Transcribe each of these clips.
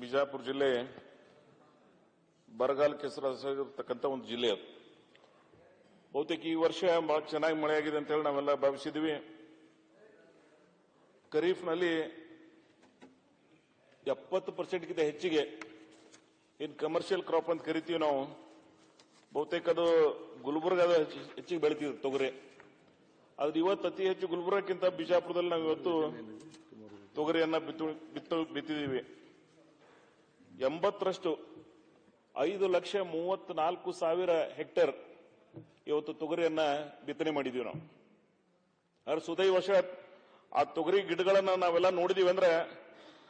ಬಿಜಾಪುರ ಜಿಲ್ಲೆ ಬರಗಾಲಕ್ಕೆ ಹೆಸರಾಗಿರ್ತಕ್ಕಂಥ ಒಂದು ಜಿಲ್ಲೆ ಅದು. ಬಹುತೇಕ ಈ ವರ್ಷ ಬಹಳ ಚೆನ್ನಾಗಿ ಮಳೆ ಆಗಿದೆ ಅಂತ ಹೇಳಿ ನಾವೆಲ್ಲ ಭಾವಿಸಿದ್ವಿ ಖರೀಫ್ನಲ್ಲಿ ಎಪ್ಪತ್ತು ಪರ್ಸೆಂಟ್ಗಿಂತ ಹೆಚ್ಚಿಗೆ ಇನ್ ಕಮರ್ಷಿಯಲ್ ಕ್ರಾಪ್ ಅಂತ ಕರಿತೀವಿ ನಾವು. ಬಹುತೇಕ ಅದು ಗುಲ್ಬರ್ಗಾದ ಹೆಚ್ಚು- ಹೆಚ್ಚಿಗೆ ಬೆಳಿತೀವಿ ತೊಗರಿ. ಆದ್ರೆ ಇವತ್ತು ಅತಿ ಹೆಚ್ಚು ಗುಲ್ಬರ್ಗಕ್ಕಿಂತ ಬಿಜಾಪುರದಲ್ಲಿ ನಾವು ಇವತ್ತು ತೊಗರಿಯನ್ನ ಬಿತ್ತು ಬಿತ್ತು ಬಿತ್ತಿದೀವಿ ಎಂಬತ್ತರಷ್ಟು, ಐದು ಲಕ್ಷ ಮೂವತ್ನಾಲ್ಕು ಸಾವಿರ ಹೆಕ್ಟೇರ್ ಇವತ್ತು ತೊಗರಿಯನ್ನ ಬಿತ್ತನೆ ಮಾಡಿದೀವಿ ನಾವು. ಸುದೈ ವರ್ಷ ಆ ತೊಗರಿ ಗಿಡಗಳನ್ನ ನಾವೆಲ್ಲ ನೋಡಿದೀವಿ ಅಂದ್ರೆ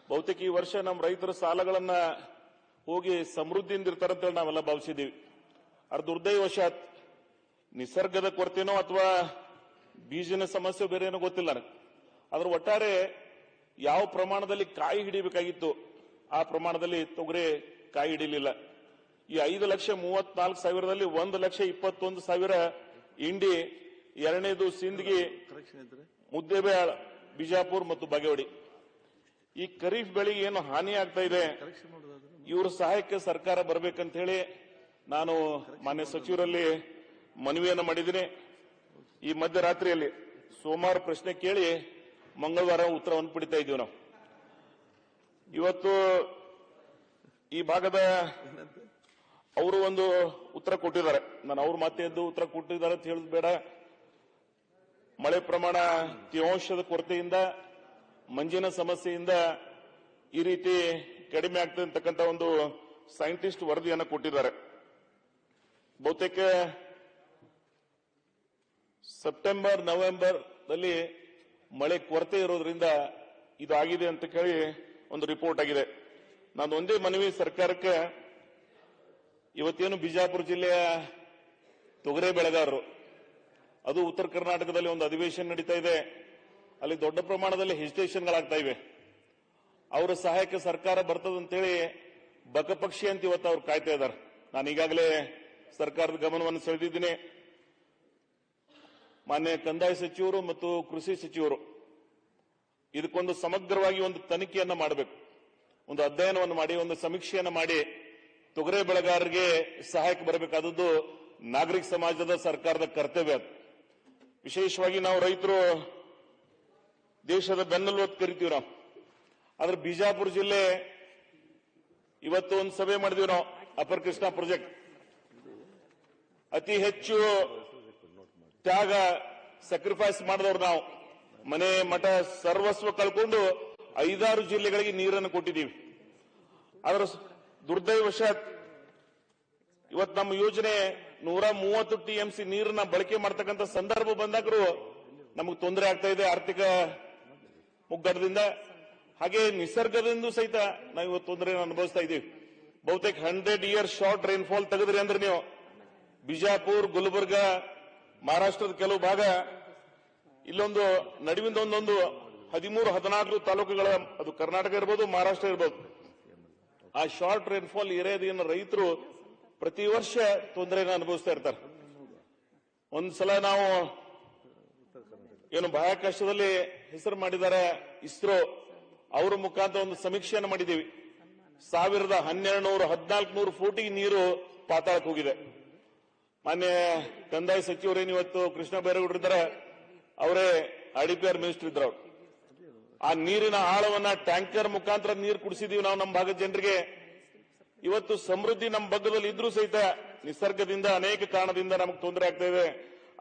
ಬಹುತೇಕ ಈ ವರ್ಷ ನಮ್ಮ ರೈತರ ಸಾಲಗಳನ್ನ ಹೋಗಿ ಸಮೃದ್ಧಿಯಿಂದ ಇರ್ತಾರಂತೇಳಿ ನಾವೆಲ್ಲ ಭಾವಿಸಿದೀವಿ. ದುರ್ದೈ ದುರ್ದೈವಶಾತ್, ನಿಸರ್ಗದ ಕೊರತೆನೋ ಅಥವಾ ಬೀಜನ ಸಮಸ್ಯೆ ಬೇರೆ ಏನೋ ಗೊತ್ತಿಲ್ಲ ನನಗೆ. ಅದ್ರ ಒಟ್ಟಾರೆ ಯಾವ ಪ್ರಮಾಣದಲ್ಲಿ ಕಾಯಿ ಹಿಡಿಬೇಕಾಗಿತ್ತು ಆ ಪ್ರಮಾಣದಲ್ಲಿ ತೊಗರಿ ಕಾಯಿ ಹಿಡಿಲಿಲ್ಲ. ಈ ಐದು ಲಕ್ಷ ಮೂವತ್ನಾಲ್ಕು ಸಾವಿರದಲ್ಲಿ ಒಂದು ಲಕ್ಷ ಇಪ್ಪತ್ತೊಂದು ಸಾವಿರ ಇಂಡಿ ಎರಡನೇದು ಸಿಂದಗಿ ಮುದ್ದೇಬೇಳ ಬಿಜಾಪುರ್ ಮತ್ತು ಬಾಗೇವಾಡಿ. ಈ ಖರೀಫ್ ಬೆಳೆಗೆ ಏನು ಹಾನಿ ಆಗ್ತಾ ಇದೆ? ಇವ್ರ ಸಹಾಯಕ್ಕೆ ಸರ್ಕಾರ ಬರಬೇಕಂತ ಹೇಳಿ ನಾನು ಮಾನ್ಯ ಸಚಿವರಲ್ಲಿ ಮನವಿಯನ್ನು ಮಾಡಿದ್ದೀನಿ. ಈ ಮಧ್ಯರಾತ್ರಿಯಲ್ಲಿ ಸೋಮವಾರ ಪ್ರಶ್ನೆ ಕೇಳಿ ಮಂಗಳವಾರ ಉತ್ತರವನ್ನು ಪಡಿತಾ ಇದ್ದೀವಿ ನಾವು. ಇವತ್ತು ಈ ಭಾಗದ ಅವರು ಒಂದು ಉತ್ತರ ಕೊಟ್ಟಿದ್ದಾರೆ. ನಾನು ಅವ್ರ ಮಾತೆದ್ದು ಉತ್ತರ ಕೊಟ್ಟಿದ್ದಾರೆ ಅಂತ ಹೇಳುದು ಬೇಡ. ಮಳೆ ಪ್ರಮಾಣ ತೇವಾಂಶದ ಕೊರತೆಯಿಂದ, ಮಂಜಿನ ಸಮಸ್ಯೆಯಿಂದ ಈ ರೀತಿ ಕಡಿಮೆ ಆಗ್ತದೆ ಒಂದು ಸೈಂಟಿಸ್ಟ್ ವರದಿಯನ್ನು ಕೊಟ್ಟಿದ್ದಾರೆ. ಬಹುತೇಕ ಸೆಪ್ಟೆಂಬರ್ ನವೆಂಬರ್ನಲ್ಲಿ ಮಳೆ ಕೊರತೆ ಇರೋದ್ರಿಂದ ಇದಾಗಿದೆ ಅಂತ ಕೇಳಿ ಒಂದು ರಿಪೋರ್ಟ್ ಆಗಿದೆ. ನಾನು ಒಂದೇ ಮನವಿ ಸರ್ಕಾರಕ್ಕೆ ಇವತ್ತೇನು ಬಿಜಾಪುರ ಜಿಲ್ಲೆಯ ತೊಗರೆ ಬೆಳೆಗಾರರು, ಅದು ಉತ್ತರ ಕರ್ನಾಟಕದಲ್ಲಿ ಒಂದು ಅಧಿವೇಶನ ನಡೀತಾ ಇದೆ. ಅಲ್ಲಿ ದೊಡ್ಡ ಪ್ರಮಾಣದಲ್ಲಿ ಹೆಜಿಟೇಷನ್ಗಳಾಗ್ತಾ ಇವೆ. ಅವರ ಸಹಾಯಕ್ಕೆ ಸರ್ಕಾರ ಬರ್ತದಂತೇಳಿ ಬಕಪಕ್ಷಿ ಅಂತ ಇವತ್ತು ಅವ್ರು ಕಾಯ್ತಾ ಇದ್ದಾರೆ. ನಾನು ಈಗಾಗಲೇ ಸರ್ಕಾರದ ಗಮನವನ್ನು ಸೆಳೆದಿದ್ದೀನಿ. ಮಾನ್ಯ ಕಂದಾಯ ಸಚಿವರು ಮತ್ತು ಕೃಷಿ ಸಚಿವರು ಇದಕ್ಕೊಂದು ಸಮಗ್ರವಾಗಿ ಒಂದು ತನಿಖೆಯನ್ನ ಮಾಡಬೇಕು. ಒಂದು ಅಧ್ಯಯನವನ್ನು ಮಾಡಿ, ಒಂದು ಸಮೀಕ್ಷೆಯನ್ನ ಮಾಡಿ ತೊಗರೆ ಬೆಳೆಗಾರರಿಗೆ ಸಹಾಯಕ್ಕೆ ಬರಬೇಕಾದದ್ದು ನಾಗರಿಕ ಸಮಾಜದ ಸರ್ಕಾರದ ಕರ್ತವ್ಯ. ವಿಶೇಷವಾಗಿ ನಾವು ರೈತರು ದೇಶದ ಬೆನ್ನಲು ಅಂತ ಕರಿತೀವಿ ನಾವು. ಆದ್ರೆ ಬಿಜಾಪುರ ಜಿಲ್ಲೆ ಇವತ್ತು ಒಂದು ಸಭೆ ಮಾಡಿದ್ವಿ ನಾವು, ಅಪರ್ ಕೃಷ್ಣ ಪ್ರಾಜೆಕ್ಟ್. ಅತಿ ಹೆಚ್ಚು ತ್ಯಾಗ ಸ್ಯಾಕ್ರಿಫೈಸ್ ಮಾಡಿದವರು ನಾವು. ಮನೆ ಮಠ ಸರ್ವಸ್ವ ಕಳ್ಕೊಂಡು ಐದಾರು ಜಿಲ್ಲೆಗಳಿಗೆ ನೀರನ್ನು ಕೊಟ್ಟಿದ್ದೀವಿ. ಅದರ ದುರ್ದೈವಶಾತ್ ಇವತ್ತು ನಮ್ಮ ಯೋಜನೆ ನೂರ ಮೂವತ್ತು ಟಿಎಂಸಿ ನೀರನ್ನ ಬಳಕೆ ಮಾಡ್ತಕ್ಕಂಥ ಸಂದರ್ಭ ಬಂದಾಗರೂ ನಮಗೆ ತೊಂದರೆ ಆಗ್ತಾ ಇದೆ ಆರ್ಥಿಕ ಮುಗ್ಗಡದಿಂದ. ಹಾಗೆ ನಿಸರ್ಗದಿಂದ ಸಹಿತ ನಾವು ಇವತ್ತು ತೊಂದರೆಯನ್ನು ಅನುಭವಿಸ್ತಾ ಇದ್ದೀವಿ. ಬಹುತೇಕ ಹಂಡ್ರೆಡ್ ಇಯರ್ ಶಾರ್ಟ್ ರೈನ್ಫಾಲ್ ತೆಗೆದ್ರಿ ಅಂದ್ರೆ ನೀವು. ಬಿಜಾಪುರ್, ಗುಲ್ಬರ್ಗ, ಮಹಾರಾಷ್ಟ್ರದ ಕೆಲವು ಭಾಗ ಇಲ್ಲೊಂದು ನಡುವಿಂದ ಒಂದೊಂದು ಹದಿಮೂರು, ಹದಿನಾಲ್ಕು ತಾಲೂಕುಗಳ, ಅದು ಕರ್ನಾಟಕ ಇರ್ಬೋದು, ಮಹಾರಾಷ್ಟ್ರ ಇರ್ಬೋದು. ಆ ಶಾರ್ಟ್ ರೈನ್ಫಾಲ್ ಏರಿಯಾದ ರೈತರು ಪ್ರತಿ ವರ್ಷ ತೊಂದರೆಯನ್ನು ಅನುಭವಿಸ್ತಾ ಇರ್ತಾರೆ. ಒಂದ್ಸಲ ನಾವು ಏನು ಬಾಹ್ಯಾಕಾಶದಲ್ಲಿ ಹೆಸರು ಮಾಡಿದ್ದಾರೆ ಇಸ್ರೋ. ಅವರ ಮುಖಾಂತರ ಒಂದು ಸಮೀಕ್ಷೆಯನ್ನು ಮಾಡಿದ್ದೀವಿ. ಸಾವಿರದ ಹನ್ನೆರಡು ನೂರು ಹದಿನಾಲ್ಕು ನೂರು ಫೂಟಿಗೆ ನೀರು ಪಾತಾಳಕ್ಕೆ ಹೋಗಿದೆ. ಮಾನ್ಯ ಕಂದಾಯ ಸಚಿವರೇನು ಇವತ್ತು ಕೃಷ್ಣ ಬೈರೇಗೌಡರಿದ್ದಾರೆ ಅವರೇ ಐಡಿಪಿಆರ್ ಮಿನಿಸ್ಟರ್ ಇದ್ರು. ಅವ್ರು ಆ ನೀರಿನ ಆಳವನ್ನ ಟ್ಯಾಂಕರ್ ಮುಖಾಂತರ ನೀರು ಕುಡಿಸಿದೀವಿ ನಾವು ನಮ್ಮ ಭಾಗದ ಜನರಿಗೆ. ಇವತ್ತು ಸಮೃದ್ಧಿ ನಮ್ಮ ಭಾಗದಲ್ಲಿ ಇದ್ರೂ ಸಹಿತ ನಿಸರ್ಗದಿಂದ ಅನೇಕ ಕಾರಣದಿಂದ ನಮಗೆ ತೊಂದರೆ ಆಗ್ತಾ ಇದೆ.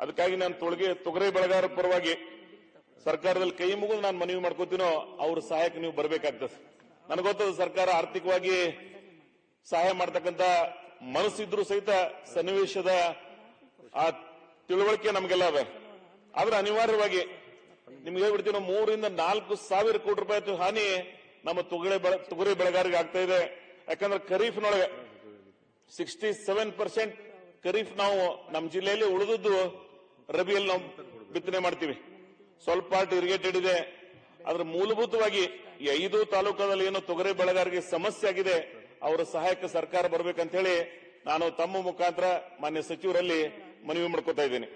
ಅದಕ್ಕಾಗಿ ನಾನು ತೊಳಗೆ, ತೊಗರೆ ಬೆಳೆಗಾರರ ಪರವಾಗಿ ಸರ್ಕಾರದಲ್ಲಿ ಕೈ ಮುಗಿದು ನಾನು ಮನವಿ ಮಾಡ್ಕೋತೀನೋ ಅವ್ರ ಸಹಾಯಕ್ಕೆ ನೀವು ಬರಬೇಕಾಗ್ತದೆ ನನಗೆ ಗೊತ್ತದ ಸರ್ಕಾರ ಆರ್ಥಿಕವಾಗಿ ಸಹಾಯ ಮಾಡತಕ್ಕಂತ ಮನಸ್ಸಿದ್ರು ಸಹಿತ ಸನ್ನಿವೇಶದ ಆ ತಿಳುವಳಿಕೆ ನಮಗೆಲ್ಲ ಅದ. ಆದ್ರೆ ಅನಿವಾರ್ಯವಾಗಿ ನಿಮ್ಗೆ ಹೇಳ್ಬಿಡ್ತೀವಿ ನಾವು ಮೂರಿಂದ ನಾಲ್ಕು ಸಾವಿರ ಕೋಟಿ ರೂಪಾಯಿ ಹಾನಿ ನಮ್ಮ ತೊಗರಿ ತೊಗರಿ ಬೆಳೆಗಾರಿಗೆ ಆಗ್ತಾ ಇದೆ. ಯಾಕಂದ್ರೆ ಖರೀಫ್ನೊಳಗೆ ಸಿಕ್ಸ್ಟಿ ಸೆವೆನ್ ಪರ್ಸೆಂಟ್ ಖರೀಫ್ ನಾವು ನಮ್ಮ ಜಿಲ್ಲೆಯಲ್ಲಿ ಉಳಿದದ್ದು ರಬಿಯಲ್ಲಿ ನಾವು ಬಿತ್ತನೆ ಮಾಡ್ತೀವಿ. ಸ್ವಲ್ಪ ಇರಿಗೇಟೆಡ್ ಇದೆ. ಅದ್ರ ಮೂಲಭೂತವಾಗಿ ಈ ಐದು ತಾಲೂಕಲ್ಲಿ ಏನು ತೊಗರಿ ಬೆಳೆಗಾರರಿಗೆ ಸಮಸ್ಯೆ ಆಗಿದೆ. ಅವರ ಸಹಾಯಕ್ಕೆ ಸರ್ಕಾರ ಬರಬೇಕಂತ ಹೇಳಿ ನಾನು ತಮ್ಮ ಮುಖಾಂತರ ಮಾನ್ಯ ಸಚಿವರಲ್ಲಿ ಮನವಿ ಮಾಡ್ಕೋತಾ ಇದ್ದೀನಿ.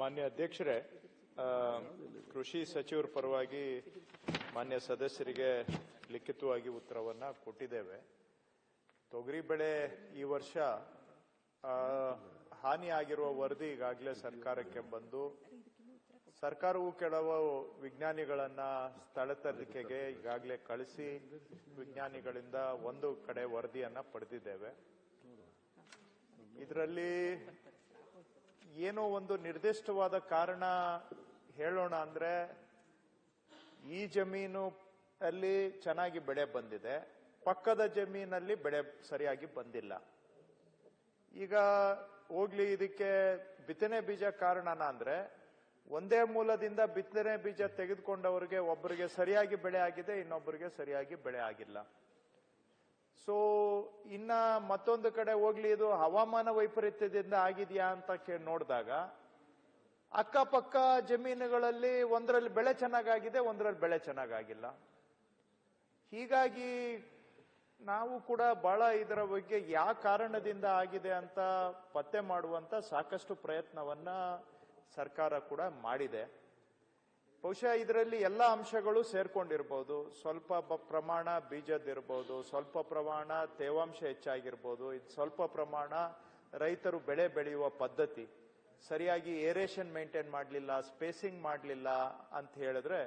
ಮಾನ್ಯ ಅಧ್ಯಕ್ಷರೇ ಕೃಷಿ ಸಚಿವರ ಪರವಾಗಿ ಮಾನ್ಯ ಸದಸ್ಯರಿಗೆ ಲಿಖಿತವಾಗಿ ಉತ್ತರವನ್ನ ಕೊಟ್ಟಿದ್ದೇವೆ. ತೊಗರಿ ಬೆಳೆ ಈ ವರ್ಷ ಹಾನಿಯಾಗಿರುವ ವರದಿ ಈಗಾಗಲೇ ಸರ್ಕಾರಕ್ಕೆ ಬಂದು, ಸರ್ಕಾರವು ಕೆಲವು ವಿಜ್ಞಾನಿಗಳನ್ನ ಸ್ಥಳ ತನಿಖೆಗೆ ಈಗಾಗಲೇ ಕಳಿಸಿ, ವಿಜ್ಞಾನಿಗಳಿಂದ ಒಂದು ಕಡೆ ವರದಿಯನ್ನ ಪಡೆದಿದ್ದೇವೆ. ಇದರಲ್ಲಿ ಏನೋ ಒಂದು ನಿರ್ದಿಷ್ಟವಾದ ಕಾರಣ ಹೇಳೋಣ ಅಂದ್ರೆ ಈ ಜಮೀನು ಅಲ್ಲಿ ಚೆನ್ನಾಗಿ ಬೆಳೆ ಬಂದಿದೆ, ಪಕ್ಕದ ಜಮೀನಲ್ಲಿ ಬೆಳೆ ಸರಿಯಾಗಿ ಬಂದಿಲ್ಲ. ಈಗ ಹೋಗ್ಲಿ ಇದಕ್ಕೆ ಬಿತ್ತನೆ ಬೀಜ ಕಾರಣನ ಅಂದ್ರೆ ಒಂದೇ ಮೂಲದಿಂದ ಬಿತ್ತನೆ ಬೀಜ ತೆಗೆದುಕೊಂಡವರಿಗೆ ಒಬ್ಬರಿಗೆ ಸರಿಯಾಗಿ ಬೆಳೆ ಆಗಿದೆ, ಇನ್ನೊಬ್ಬರಿಗೆ ಸರಿಯಾಗಿ ಬೆಳೆ ಆಗಿಲ್ಲ. ಸೊ ಇನ್ನ ಮತ್ತೊಂದು ಕಡೆ ಹೋಗ್ಲಿ, ಇದು ಹವಾಮಾನ ವೈಪರೀತ್ಯದಿಂದ ಆಗಿದೆಯಾ ಅಂತ ಕೇಳಿ ನೋಡಿದಾಗ, ಅಕ್ಕಪಕ್ಕ ಜಮೀನುಗಳಲ್ಲಿ ಒಂದರಲ್ಲಿ ಬೆಳೆ ಚೆನ್ನಾಗಾಗಿದೆ, ಒಂದರಲ್ಲಿ ಬೆಳೆ ಚೆನ್ನಾಗಾಗಿಲ್ಲ. ಹೀಗಾಗಿ ನಾವು ಕೂಡ ಬಹಳ ಇದರ ಬಗ್ಗೆ ಯಾವ ಕಾರಣದಿಂದ ಆಗಿದೆ ಅಂತ ಪತ್ತೆ ಮಾಡುವಂತ ಸಾಕಷ್ಟು ಪ್ರಯತ್ನವನ್ನ ಸರ್ಕಾರ ಕೂಡ ಮಾಡಿದೆ. ಬಹುಶಃ ಇದರಲ್ಲಿ ಎಲ್ಲ ಅಂಶಗಳು ಸೇರ್ಕೊಂಡಿರ್ಬೋದು. ಸ್ವಲ್ಪ ಪ್ರಮಾಣ ಬೀಜದಿರ್ಬೋದು ಸ್ವಲ್ಪ ಪ್ರಮಾಣ ತೇವಾಂಶ ಹೆಚ್ಚಾಗಿರ್ಬೋದು, ಇದು ಸ್ವಲ್ಪ ಪ್ರಮಾಣ ರೈತರು ಬೆಳೆ ಬೆಳೆಯುವ ಪದ್ಧತಿ. ಸರಿಯಾಗಿ ಏರೇಷನ್ ಮೇಂಟೈನ್ ಮಾಡಲಿಲ್ಲ, ಸ್ಪೇಸಿಂಗ್ ಮಾಡಲಿಲ್ಲ ಅಂತ ಹೇಳಿದ್ರೆ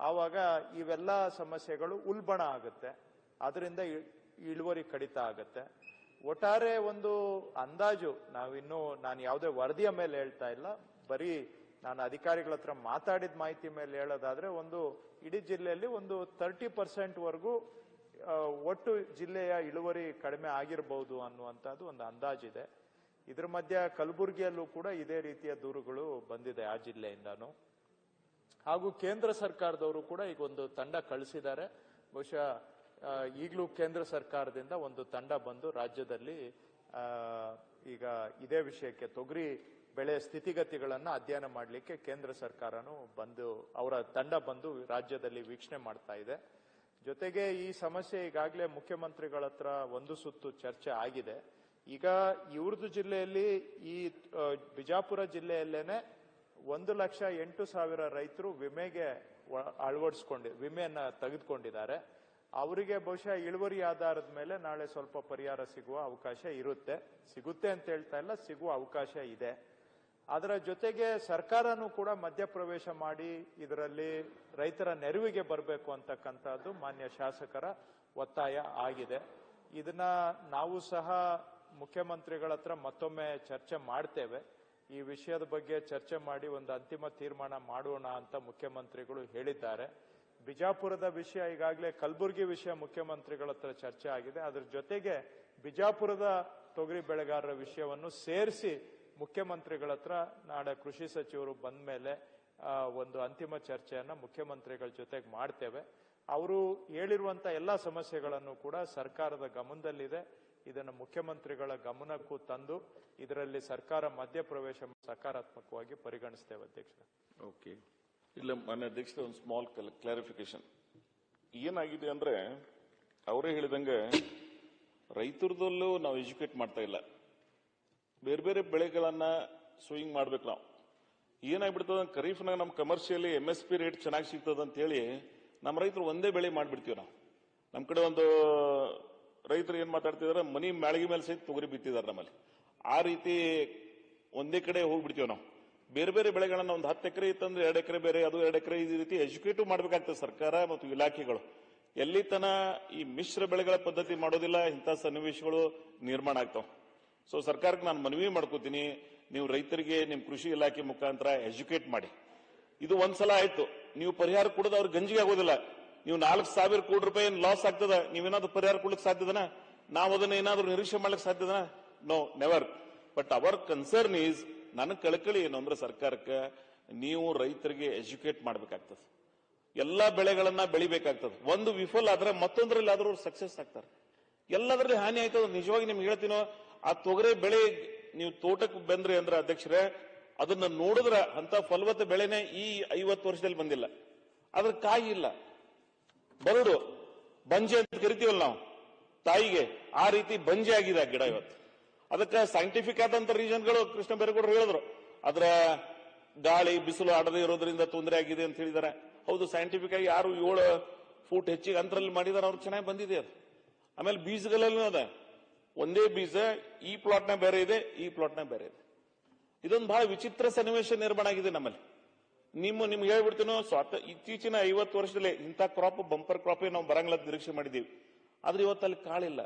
ಆವಾಗ ಇವೆಲ್ಲ ಸಮಸ್ಯೆಗಳು ಉಲ್ಬಣ ಆಗುತ್ತೆ. ಅದರಿಂದ ಇಳುವರಿ ಕಡಿತ ಆಗುತ್ತೆ. ಒಟ್ಟಾರೆ ಒಂದು ಅಂದಾಜು, ನಾವಿನ್ನೂ, ನಾನು ಯಾವುದೇ ವರದಿಯ ಮೇಲೆ ಹೇಳ್ತಾ ಇಲ್ಲ. ಬರೀ ನಾನು ಅಧಿಕಾರಿಗಳ ಹತ್ರ ಮಾತಾಡಿದ ಮಾಹಿತಿ ಮೇಲೆ ಹೇಳೋದಾದ್ರೆ ಒಂದು ಇಡೀ ಜಿಲ್ಲೆಯಲ್ಲಿ ಒಂದು ತರ್ಟಿ ಪರ್ಸೆಂಟ್ ವರೆಗೂ ಒಟ್ಟು ಜಿಲ್ಲೆಯ ಇಳುವರಿ ಕಡಿಮೆ ಆಗಿರಬಹುದು ಅನ್ನುವಂಥದ್ದು ಒಂದು ಅಂದಾಜಿದೆ. ಇದರ ಮಧ್ಯ ಕಲಬುರಗಿಯಲ್ಲೂ ಕೂಡ ಇದೇ ರೀತಿಯ ದೂರುಗಳು ಬಂದಿದೆ ಆ ಜಿಲ್ಲೆಯಿಂದಾನು. ಹಾಗೂ ಕೇಂದ್ರ ಸರ್ಕಾರದವರು ಕೂಡ ಈಗ ಒಂದು ತಂಡ ಕಳಿಸಿದ್ದಾರೆ. ಬಹುಶಃ ಈಗಲೂ ಕೇಂದ್ರ ಸರ್ಕಾರದಿಂದ ಒಂದು ತಂಡ ಬಂದು ರಾಜ್ಯದಲ್ಲಿ ಈಗ ಇದೇ ವಿಷಯಕ್ಕೆ ತೊಗರಿ ಬೆಳೆ ಸ್ಥಿತಿಗತಿಗಳನ್ನು ಅಧ್ಯಯನ ಮಾಡಲಿಕ್ಕೆ ಕೇಂದ್ರ ಸರ್ಕಾರನು ಬಂದು, ಅವರ ತಂಡ ಬಂದು ರಾಜ್ಯದಲ್ಲಿ ವೀಕ್ಷಣೆ ಮಾಡ್ತಾ ಇದೆ. ಜೊತೆಗೆ ಈ ಸಮಸ್ಯೆ ಈಗಾಗಲೇ ಮುಖ್ಯಮಂತ್ರಿಗಳ ಹತ್ರ ಒಂದು ಸುತ್ತು ಚರ್ಚೆ ಆಗಿದೆ. ಈಗ ಇವ್ರದ್ದು ಜಿಲ್ಲೆಯಲ್ಲಿ ಈ ಬಿಜಾಪುರ ಜಿಲ್ಲೆಯಲ್ಲೇನೆ ಒಂದು ಲಕ್ಷ ಎಂಟು ಸಾವಿರ ರೈತರು ವಿಮೆಗೆ ಅಳವಡಿಸ್ಕೊಂಡಿ, ವಿಮೆಯನ್ನ ತೆಗೆದುಕೊಂಡಿದ್ದಾರೆ. ಅವರಿಗೆ ಬಹುಶಃ ಇಳುವರಿ ಆಧಾರದ ಮೇಲೆ ನಾಳೆ ಸ್ವಲ್ಪ ಪರಿಹಾರ ಸಿಗುವ ಅವಕಾಶ ಇರುತ್ತೆ. ಸಿಗುತ್ತೆ ಅಂತ ಹೇಳ್ತಾ ಇಲ್ಲ, ಸಿಗುವ ಅವಕಾಶ ಇದೆ. ಅದರ ಜೊತೆಗೆ ಸರ್ಕಾರನೂ ಕೂಡ ಮಧ್ಯಪ್ರವೇಶ ಮಾಡಿ ಇದರಲ್ಲಿ ರೈತರ ನೆರವಿಗೆ ಬರಬೇಕು ಅಂತಕ್ಕಂಥದ್ದು ಮಾನ್ಯ ಶಾಸಕರ ಒತ್ತಾಯ ಆಗಿದೆ. ಇದನ್ನ ನಾವು ಸಹ ಮುಖ್ಯಮಂತ್ರಿಗಳ ಹತ್ರ ಮತ್ತೊಮ್ಮೆ ಚರ್ಚೆ ಮಾಡ್ತೇವೆ. ಈ ವಿಷಯದ ಬಗ್ಗೆ ಚರ್ಚೆ ಮಾಡಿ ಒಂದು ಅಂತಿಮ ತೀರ್ಮಾನ ಮಾಡೋಣ ಅಂತ ಮುಖ್ಯಮಂತ್ರಿಗಳು ಹೇಳಿದ್ದಾರೆ. ಬಿಜಾಪುರದ ವಿಷಯ ಈಗಾಗಲೇ ಕಲಬುರಗಿ ವಿಷಯ ಮುಖ್ಯಮಂತ್ರಿಗಳ ಹತ್ರ ಚರ್ಚೆ ಆಗಿದೆ. ಅದ್ರ ಜೊತೆಗೆ ಬಿಜಾಪುರದ ತೊಗರಿ ಬೆಳೆಗಾರರ ವಿಷಯವನ್ನು ಸೇರಿಸಿ ಮುಖ್ಯಮಂತ್ರಿಗಳ ಹತ್ರ ನಾಳೆ ಕೃಷಿ ಸಚಿವರು ಬಂದ ಮೇಲೆ ಒಂದು ಅಂತಿಮ ಚರ್ಚೆಯನ್ನ ಮುಖ್ಯಮಂತ್ರಿಗಳ ಜೊತೆಗೆ ಮಾಡ್ತೇವೆ. ಅವರು ಹೇಳಿರುವಂತ ಎಲ್ಲಾ ಸಮಸ್ಯೆಗಳನ್ನು ಕೂಡ ಸರ್ಕಾರದ ಗಮನದಲ್ಲಿದೆ. ಇದನ್ನು ಮುಖ್ಯಮಂತ್ರಿಗಳ ಗಮನಕ್ಕೂ ತಂದು ಇದರಲ್ಲಿ ಸರ್ಕಾರ ಮಧ್ಯಪ್ರವೇಶ ಸಕಾರಾತ್ಮಕವಾಗಿ ಪರಿಗಣಿಸ್ತೇವೆ ಅಧ್ಯಕ್ಷ ಓಕೆ. ಇಲ್ಲ, ಮಾನ್ಯ ಅಧ್ಯಕ್ಷ ಒಂದು ಸ್ಮಾಲ್ ಕ್ಲಾರಿಫಿಕೇಶನ್ ಏನಾಗಿದೆ ಅಂದ್ರೆ, ಅವರೇ ಹೇಳಿದಂಗೆ ರೈತರದಲ್ಲೂ ನಾವು ಎಜುಕೇಟ್ ಮಾಡ್ತಾ ಇಲ್ಲ. ಬೇರೆ ಬೇರೆ ಬೆಳೆಗಳನ್ನ ಸ್ವಿಂಗ್ ಮಾಡ್ಬೇಕು ನಾವು. ಏನಾಗ್ಬಿಡ್ತದ ಖರೀಫ್ನಾಗ ನಮ್ಮ commercially M S P rate ಚೆನ್ನಾಗಿ ಸಿಗ್ತದ ಅಂತ ಹೇಳಿ ನಮ್ಮ ರೈತರು ಒಂದೇ ಬೆಳೆ ಮಾಡ್ಬಿಡ್ತೀವಿ ನಾವು. ನಮ್ಮ ಕಡೆ ಒಂದು ರೈತರು ಏನ್ ಮಾತಾಡ್ತಿದಾರೆ, ಮನಿ ಮ್ಯಾಳಗಿ ಮೇಲೆ ಸಹಿತ ತೊಗರಿ ಬಿತ್ತಿದಾರೆ ನಮ್ಮಲ್ಲಿ. ಆ ರೀತಿ ಒಂದೇ ಕಡೆ ಹೋಗ್ಬಿಡ್ತೀವಿ ನಾವು. ಬೇರೆ ಬೇರೆ ಬೆಳೆಗಳನ್ನ ಒಂದು ಹತ್ತು ಎಕರೆ ಇತ್ತಂದ್ರೆ ಎರಡು ಎಕರೆ ಬೇರೆ, ಅದು ಎರಡು ಎಕರೆ ಈ ರೀತಿ ಎಜುಕೇಟಿವ್ ಮಾಡ್ಬೇಕಾಗ್ತದೆ ಸರ್ಕಾರ ಮತ್ತು ಇಲಾಖೆಗಳು. ಎಲ್ಲಿ ತನ ಈ ಮಿಶ್ರ ಬೆಳೆಗಳ ಪದ್ಧತಿ ಮಾಡೋದಿಲ್ಲ, ಇಂಥ ಸನ್ನಿವೇಶಗಳು ನಿರ್ಮಾಣ ಆಗ್ತಾವ. ಸೊ ಸರ್ಕಾರಕ್ಕೆ ನಾನು ಮನವಿ ಮಾಡ್ಕೋತೀನಿ, ನೀವು ರೈತರಿಗೆ ನಿಮ್ಮ ಕೃಷಿ ಇಲಾಖೆ ಮುಖಾಂತರ ಎಜುಕೇಟ್ ಮಾಡಿ. ಇದು ಒಂದ್ಸಲ ಆಯ್ತು. ನೀವು ಪರಿಹಾರ ಕೊಡೋದು ಅವ್ರಿಗೆ ಗಂಜಿಗೆ ಆಗೋದಿಲ್ಲ. ನೀವು ನಾಲ್ಕು ಸಾವಿರ ಕೋಟಿ ರೂಪಾಯಿ ಲಾಸ್ ಆಗ್ತದ? ನೀವೇನಾದ್ರೂ ಪರಿಹಾರ ಕೊಡ್ಲಿಕ್ಕೆ ಸಾಧ್ಯದನ? ನಾವು ಅದನ್ನ ಏನಾದ್ರೂ ನಿರೀಕ್ಷೆ ಮಾಡ್ಲಿಕ್ಕೆ ಸಾಧ್ಯದನ? No never but our concern is ನನ್ನ ಕಳಕಳಿ ಏನು ಅಂದ್ರೆ ಸರ್ಕಾರಕ್ಕೆ ನೀವು ರೈತರಿಗೆ ಎಜುಕೇಟ್ ಮಾಡ್ಬೇಕಾಗ್ತದೆ. ಎಲ್ಲಾ ಬೆಳೆಗಳನ್ನ ಬೆಳಿಬೇಕಾಗ್ತದೆ. ಒಂದು ವಿಫಲ ಆದ್ರೆ ಮತ್ತೊಂದ್ರಲ್ಲಿ ಆದ್ರೂ ಸಕ್ಸಸ್ ಆಗ್ತಾರೆ. ಎಲ್ಲದರಲ್ಲಿ ಹಾನಿ ಆಯ್ತದ ನಿಜವಾಗಿ ನಿಮ್ಗೆ ಹೇಳ್ತೀನೋ ಆ ತೊಗರೆ ಬೆಳೆ ನೀವು ತೋಟಕ್ಕೆ ಬಂದ್ರಿ ಅಂದ್ರೆ ಅಧ್ಯಕ್ಷರೇ, ಅದನ್ನ ನೋಡಿದ್ರ ಅಂತ ಫಲವತ್ತ ಬೆಳೆನೆ ಈ ಐವತ್ತು ವರ್ಷದಲ್ಲಿ ಬಂದಿಲ್ಲ. ಅದ್ರ ಕಾಯಿ ಇಲ್ಲ. ಬರಡು, ಬಂಜೆ ಅಂತ ಕರಿತೀವಲ್ಲ ನಾವು, ತಾಯಿಗೆ, ಆ ರೀತಿ ಬಂಜೆ ಆಗಿದೆ ಆ ಗಿಡ ಇವತ್ತು. ಅದಕ್ಕೆ ಸೈಂಟಿಫಿಕ್ ಆದಂತ ರೀಸನ್ಗಳು ಕೃಷ್ಣ ಬೇರೆಗೌಡರು ಹೇಳಿದ್ರು. ಅದ್ರ ಗಾಳಿ, ಬಿಸಿಲು ಆಡದೇ ಇರೋದ್ರಿಂದ ತೊಂದರೆ ಆಗಿದೆ ಅಂತ ಹೇಳಿದ್ದಾರೆ ಹೌದು ಸೈಂಟಿಫಿಕ್ ಆಗಿ ಯಾರು ಏಳು ಫೂಟ್ ಹೆಚ್ಚಿಗೆ ಅಂತರಲ್ಲಿ ಮಾಡಿದಾರೆ, ಅವ್ರು ಚೆನ್ನಾಗಿ ಬಂದಿದೆ ಅದು. ಆಮೇಲೆ ಬೀಜಗಳಲ್ಲೂ ಅದ. ಒಂದೇ ಬೀಜ, ಈ ಪ್ಲಾಟ್ನ ಬೇರೆ ಇದೆ, ಈ ಪ್ಲಾಟ್ನ ಬೇರೆ ಇದೆ. ಇದೊಂದು ಬಹಳ ವಿಚಿತ್ರ ಸನ್ನಿವೇಶ ನಿರ್ಮಾಣ ಆಗಿದೆ ನಮ್ಮಲ್ಲಿ. ನಿಮ್ಮ, ನಿಮ್ಗೆ ಹೇಳ್ಬಿಡ್ತೀನೋ, ಸ್ವಾತ, ಇತ್ತೀಚಿನ ಐವತ್ತು ವರ್ಷದಲ್ಲಿ ಇಂಥ ಕ್ರಾಪ್ ಬಂಪರ್ ಕ್ರಾಪ್ ನಾವು ಬರಂಗಿಲ್ಲ ನಿರೀಕ್ಷೆ ಮಾಡಿದೀವಿ ಆದ್ರೆ ಇವತ್ತು ಅಲ್ಲಿ ಕಾಳಿಲ್ಲ.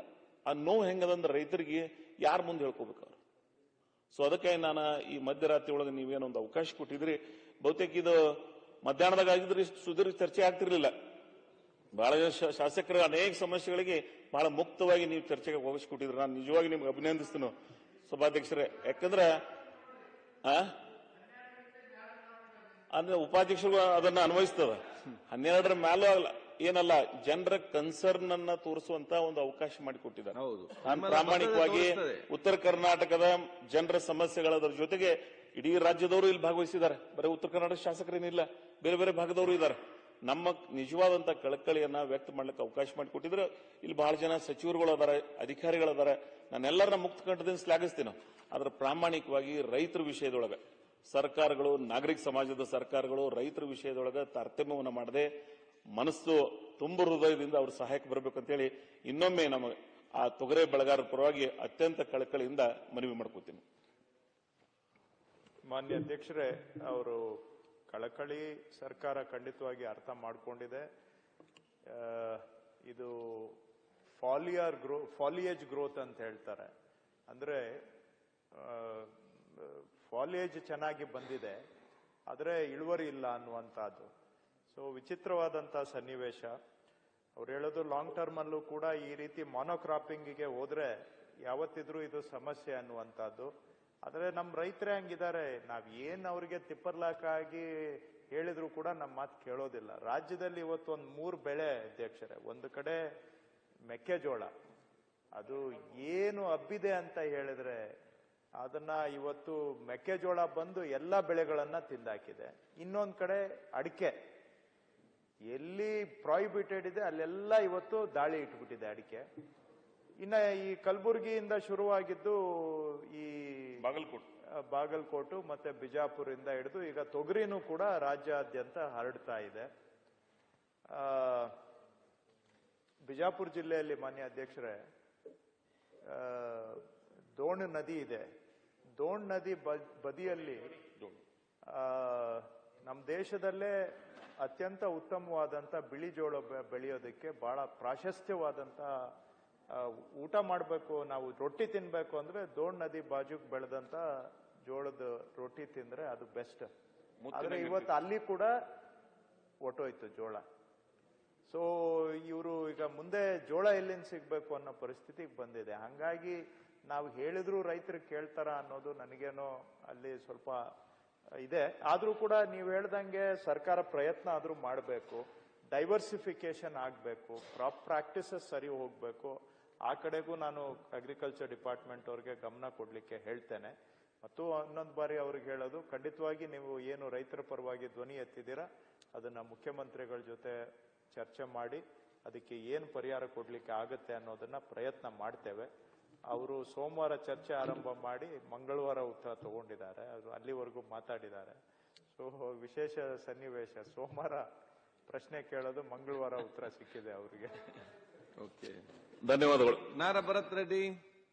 ಆ ನೋವು ಹೆಂಗದಂದ್ರೆ ರೈತರಿಗೆ ಯಾರ ಮುಂದೆ ಹೇಳ್ಕೋಬೇಕು ಅವ್ರು? ಸೊ ಅದಕ್ಕೆ ನಾನು ಈ ಮಧ್ಯರಾತ್ರಿ ಒಳಗೆ ನೀವೇನೊಂದು ಅವಕಾಶ ಕೊಟ್ಟಿದ್ರಿ. ಬಹುತೇಕ ಇದು ಮಧ್ಯಾಹ್ನದಾಗ ಆಗಿದ್ರೆ ಸುದೀರ್ಘ ಚರ್ಚೆ ಆಗ್ತಿರ್ಲಿಲ್ಲ. ಬಹಳ ಶಾಸಕರ ಅನೇಕ ಸಮಸ್ಯೆಗಳಿಗೆ ಬಹಳ ಮುಕ್ತವಾಗಿ ನೀವು ಚರ್ಚೆಗೆ ಹೋಗಿಸ್ಕೊಟ್ಟಿದ್ರು ಕೊಟ್ಟಿದ್ರಿ ನಾನು ನಿಜವಾಗಿ ನಿಮ್ಗೆ ಅಭಿನಂದಿಸ್ತೀನಿ ಸಭಾಧ್ಯಕ್ಷರೇ. ಯಾಕಂದ್ರೆ ಆ? ಅಂದ್ರೆ ಉಪಾಧ್ಯಕ್ಷರು ಅದನ್ನ ಅನ್ವಯಿಸ್ತದ. ಹನ್ನೆರಡರ ಮೇಲೂ ಅಲ್ಲ ಏನಲ್ಲ ಜನರ ಕನ್ಸರ್ನ್ ಅನ್ನ ತೋರಿಸುವಂತ ಒಂದು ಅವಕಾಶ ಮಾಡಿಕೊಟ್ಟಿದ್ದಾರೆ. ನಾನು ಪ್ರಾಮಾಣಿಕವಾಗಿ ಉತ್ತರ ಕರ್ನಾಟಕದ ಜನರ ಸಮಸ್ಯೆಗಳದ್ರ ಜೊತೆಗೆ ಇಡೀ ರಾಜ್ಯದವರು ಇಲ್ಲಿ ಭಾಗವಹಿಸಿದ್ದಾರೆ. ಬರೀ ಉತ್ತರ ಕರ್ನಾಟಕ ಶಾಸಕರೇನಿಲ್ಲ ಬೇರೆ ಬೇರೆ ಭಾಗದವರು ಇದ್ದಾರೆ. ನಮ್ಮ ನಿಜವಾದಂತ ಕಳಕಳಿಯನ್ನ ವ್ಯಕ್ತ ಮಾಡ್ಲಿಕ್ಕೆ ಅವಕಾಶ ಮಾಡಿಕೊಟ್ಟಿದ್ರೆ ಇಲ್ಲಿ ಬಹಳ ಜನ ಸಚಿವರುಗಳು ಅದಾರ, ಅಧಿಕಾರಿಗಳು ಅದಾರ. ನಾನೆಲ್ಲರನ್ನ ಮುಕ್ತ ಕಂಠದಿಂದ ಶ್ಲಾಘಿಸ್ತೀನಿ. ಆದ್ರೆ ಪ್ರಾಮಾಣಿಕವಾಗಿ ರೈತರ ವಿಷಯದೊಳಗೆ, ಸರ್ಕಾರಗಳು, ನಾಗರಿಕ ಸಮಾಜದ ಸರ್ಕಾರಗಳು ರೈತರ ವಿಷಯದೊಳಗೆ ತಾರತಮ್ಯವನ್ನು ಮಾಡದೆ ಮನಸ್ಸು ತುಂಬ ಹೃದಯದಿಂದ ಅವ್ರ ಸಹಾಯಕ್ಕೆ ಬರಬೇಕು ಅಂತೇಳಿ ಇನ್ನೊಮ್ಮೆ ನಮಗೆ ಆ ತೊಗರೆ ಬೆಳಗಾರ ಪರವಾಗಿ ಅತ್ಯಂತ ಕಳಕಳಿಯಿಂದ ಮನವಿ ಮಾಡ್ಕೋತೀನಿ. ಮಾನ್ಯ ಅಧ್ಯಕ್ಷರೇ, ಅವರು ಕಳಕಳಿ ಸರ್ಕಾರ ಖಂಡಿತವಾಗಿ ಅರ್ಥ ಮಾಡಿಕೊಂಡಿದೆ. ಇದು ಫಾಲಿಯರ್ ಗ್ರೋ, ಫಾಲಿಯೇಜ್ ಗ್ರೋತ್ ಅಂತ ಹೇಳ್ತಾರೆ. ಅಂದರೆ ಫಾಲಿಯೇಜ್ ಚೆನ್ನಾಗಿ ಬಂದಿದೆ, ಆದರೆ ಇಳುವರಿ ಇಲ್ಲ ಅನ್ನುವಂಥದ್ದು. ಸೊ, ವಿಚಿತ್ರವಾದಂಥ ಸನ್ನಿವೇಶ. ಅವ್ರು ಹೇಳೋದು ಲಾಂಗ್ ಟರ್ಮಲ್ಲೂ ಕೂಡ ಈ ರೀತಿ ಮಾನೋಕ್ರಾಪಿಂಗಿಗೆ ಹೋದರೆ ಯಾವತ್ತಿದ್ರೂ ಇದು ಸಮಸ್ಯೆ ಅನ್ನುವಂಥದ್ದು. ಆದ್ರೆ ನಮ್ಮ ರೈತರೇ ಹಂಗಿದ್ದಾರೆ. ನಾವ್ ಏನ್ ಅವ್ರಿಗೆ ತಿಪ್ಪರ್ಲಾಕಾಗಿ ಹೇಳಿದ್ರು ಕೂಡ ನಮ್ಮ ಮಾತು ಕೇಳೋದಿಲ್ಲ. ರಾಜ್ಯದಲ್ಲಿ ಇವತ್ತು ಒಂದು ಮೂರು ಬೆಳೆ ಅಧ್ಯಕ್ಷರೇ. ಒಂದು ಕಡೆ ಮೆಕ್ಕೆಜೋಳ. ಅದು ಏನು ಹಬ್ಬಿದೆ ಅಂತ ಹೇಳಿದ್ರೆ ಅದನ್ನ ಇವತ್ತು ಮೆಕ್ಕೆಜೋಳ ಬಂದು ಎಲ್ಲ ಬೆಳೆಗಳನ್ನ ತಿಂದಾಕಿದೆ. ಇನ್ನೊಂದ್ ಕಡೆ ಅಡಿಕೆ. ಎಲ್ಲಿ ಪ್ರಾಹಿಬಿಟೆಡ್ ಇದೆ, ಅಲ್ಲೆಲ್ಲ ಇವತ್ತು ದಾಳಿ ಇಟ್ಬಿಟ್ಟಿದೆ ಅಡಿಕೆ. ಇನ್ನ ಈ ಕಲಬುರಗಿಯಿಂದ ಶುರುವಾಗಿದ್ದು ಈ ಬಾಗಲಕೋಟೆ. ಬಾಗಲಕೋಟು ಮತ್ತೆ ಬಿಜಾಪುರಿಂದ ಹಿಡಿದು ಈಗ ತೊಗರಿನೂ ಕೂಡ ರಾಜ್ಯಾದ್ಯಂತ ಹರಡ್ತಾ ಇದೆ. ಆ, ಬಿಜಾಪುರ ಜಿಲ್ಲೆಯಲ್ಲಿ ಮಾನ್ಯ ಅಧ್ಯಕ್ಷರೇ ಆ, ದೋಣ್ ನದಿ ಇದೆ. ದೋಣ್ ನದಿ ಬದಿಯಲ್ಲಿ ನಮ್ಮ ದೇಶದಲ್ಲೇ ಅತ್ಯಂತ ಉತ್ತಮವಾದಂತ ಬಿಳಿ ಜೋಳ ಬೆಳೆಯೋದಕ್ಕೆ ಬಹಳ ಪ್ರಾಶಸ್ತ್ಯವಾದಂತ ಆ, ಊಟ ಮಾಡಬೇಕು ನಾವು ರೊಟ್ಟಿ ತಿನ್ಬೇಕು ಅಂದ್ರೆ ದೋಣ್ ನದಿ ಬಾಜುಕ್ ಬೆಳೆದಂತ ಜೋಳದ ರೊಟ್ಟಿ ತಿಂದ್ರೆ ಅದು ಬೆಸ್ಟ್. ಆದ್ರೆ ಇವತ್ತು ಅಲ್ಲಿ ಕೂಡ ಒಟ್ಟೋಯ್ತು ಜೋಳ. ಸೊ ಇವರು ಈಗ ಮುಂದೆ ಜೋಳ ಎಲ್ಲಿಂದ ಸಿಗ್ಬೇಕು ಅನ್ನೋ ಪರಿಸ್ಥಿತಿಗೆ ಬಂದಿದೆ. ಹಂಗಾಗಿ ನಾವು ಹೇಳಿದ್ರು ರೈತರು ಕೇಳ್ತಾರ ಅನ್ನೋದು ನನಗೇನೋ ಅಲ್ಲಿ ಸ್ವಲ್ಪ ಇದೆ. ಆದ್ರೂ ಕೂಡ ನೀವು ಹೇಳ್ದಂಗೆ ಸರ್ಕಾರ ಪ್ರಯತ್ನ ಆದ್ರೂ ಮಾಡಬೇಕು. ಡೈವರ್ಸಿಫಿಕೇಶನ್ ಆಗಬೇಕು. ಕ್ರಾಪ್ ಪ್ರಾಕ್ಟೀಸಸ್ ಸರಿ ಹೋಗ್ಬೇಕು. ಆ ಕಡೆಗೂ ನಾನು ಅಗ್ರಿಕಲ್ಚರ್ ಡಿಪಾರ್ಟ್ಮೆಂಟ್ ಅವ್ರಿಗೆ ಗಮನ ಕೊಡಲಿಕ್ಕೆ ಹೇಳ್ತೇನೆ. ಮತ್ತು ಇನ್ನೊಂದು ಬಾರಿ ಅವ್ರಿಗೆ ಹೇಳೋದು, ಖಂಡಿತವಾಗಿ ನೀವು ಏನು ರೈತರ ಪರವಾಗಿ ಧ್ವನಿ ಎತ್ತಿದ್ದೀರಾ, ಅದನ್ನ ಮುಖ್ಯಮಂತ್ರಿಗಳ ಜೊತೆ ಚರ್ಚೆ ಮಾಡಿ, ಅದಕ್ಕೆ ಏನು ಪರಿಹಾರ ಕೊಡಲಿಕ್ಕೆ ಆಗುತ್ತೆ ಅನ್ನೋದನ್ನ ಪ್ರಯತ್ನ ಮಾಡ್ತೇವೆ. ಅವರು ಸೋಮವಾರ ಚರ್ಚೆ ಆರಂಭ ಮಾಡಿ ಮಂಗಳವಾರ ಉತ್ತರ ತಗೊಂಡಿದ್ದಾರೆ, ಅದು ಅಲ್ಲಿವರೆಗೂ ಮಾತಾಡಿದ್ದಾರೆ. ಸೊ ವಿಶೇಷ ಸನ್ನಿವೇಶ, ಸೋಮವಾರ ಪ್ರಶ್ನೆ ಕೇಳೋದು, ಮಂಗಳವಾರ ಉತ್ತರ ಸಿಕ್ಕಿದೆ ಅವರಿಗೆ. ಓಕೆ ಧನ್ಯವಾದಗಳು. ನಾರ ಭರತ್ ರೆಡ್ಡಿ.